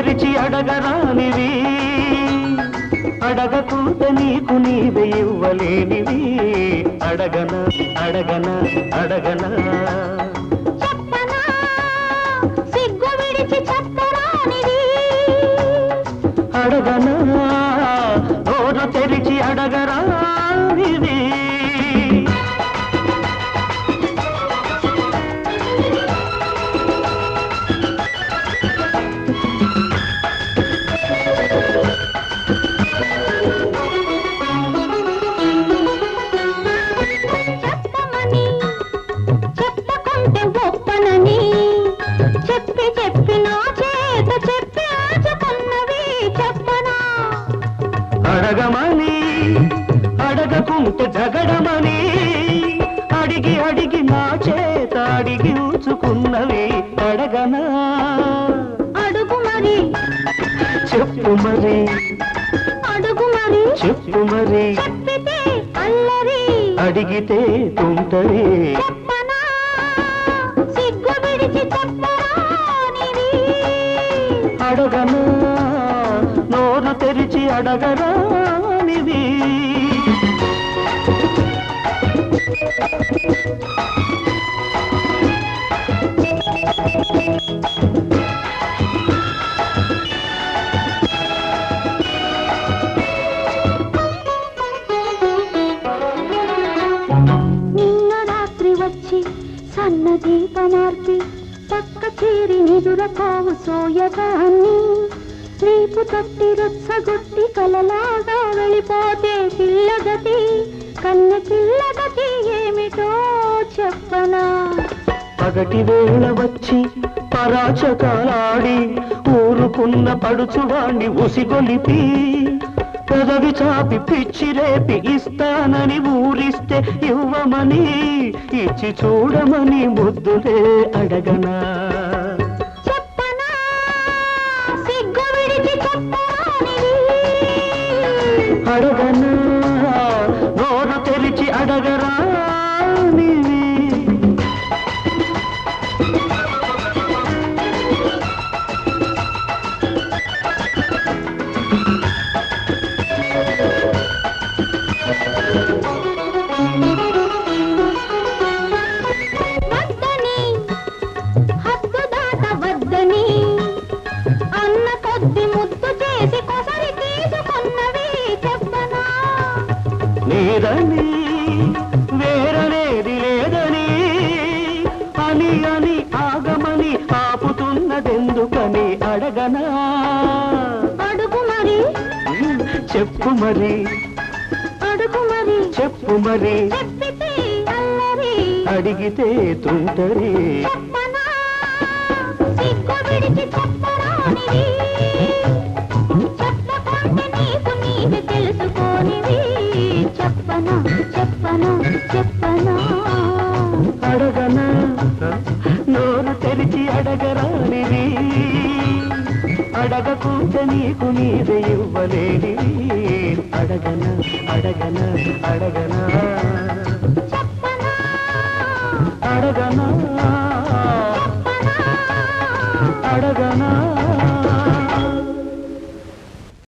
తెరిచి అడగరానివి. అడగకూత నీకు నీవే ఇవ్వలేనివి. అడగన అడగన అడగనా. అడగమని అడగకుంటే జగడమని అడిగి అడిగి నా చేత అడిగి ఉంచుకున్నవి అడగనా? అడుగు మరి చెప్పు మరి. అడుగు మరి చెప్పు మరి. అల్లరి. అడిగితే తుంటరి చెప్పనా? సిగ్గు విడిచి చెప్పరానిది అడగనా నోరు తెరిచి అడగరానివి నిన్న రాత్రి వచ్చి సన్న దీపమార్పి పక్క చేరి నిదురపోవు సోయగాన్ని రేపు తట్టి రొచ్చగొట్టి కలలాగా వెళ్ళిపోతే పిల్లగతి కన్న పిల్లగతి ఏమిటో చెప్పనా? పగటి వేళ వచ్చి పరాచకాలాడి ఊరుకున్న పడుచువాణ్ణి ఉసిగొలిపి. పెదవి చాపి పిచ్చి రేపి ఇస్తానని ఊరిస్తే ఇవ్వమని ఇచ్చి చూడమని ముద్దులే అడగనా. అడగనా? నోరు తెరిచి అడగరా? లేదని వేరనేది లేదని అని అని ఆగమని ఆపుతున్నదెందుకని అడగనా? అడుగు మరి. చెప్పు మరి. అడుగు మరి. చెప్పు మరి. అడిగితే తుంటరి చెప్పనా? చెప్పను చెప్పను చెప్పనా అడగనా? నోరు తెరిచి అడగరానివి అడగకుంటే నీకు నీవే ఇవ్వలేనివి అడగనా అడగనా అడగనా? అడగనా? అడగనా?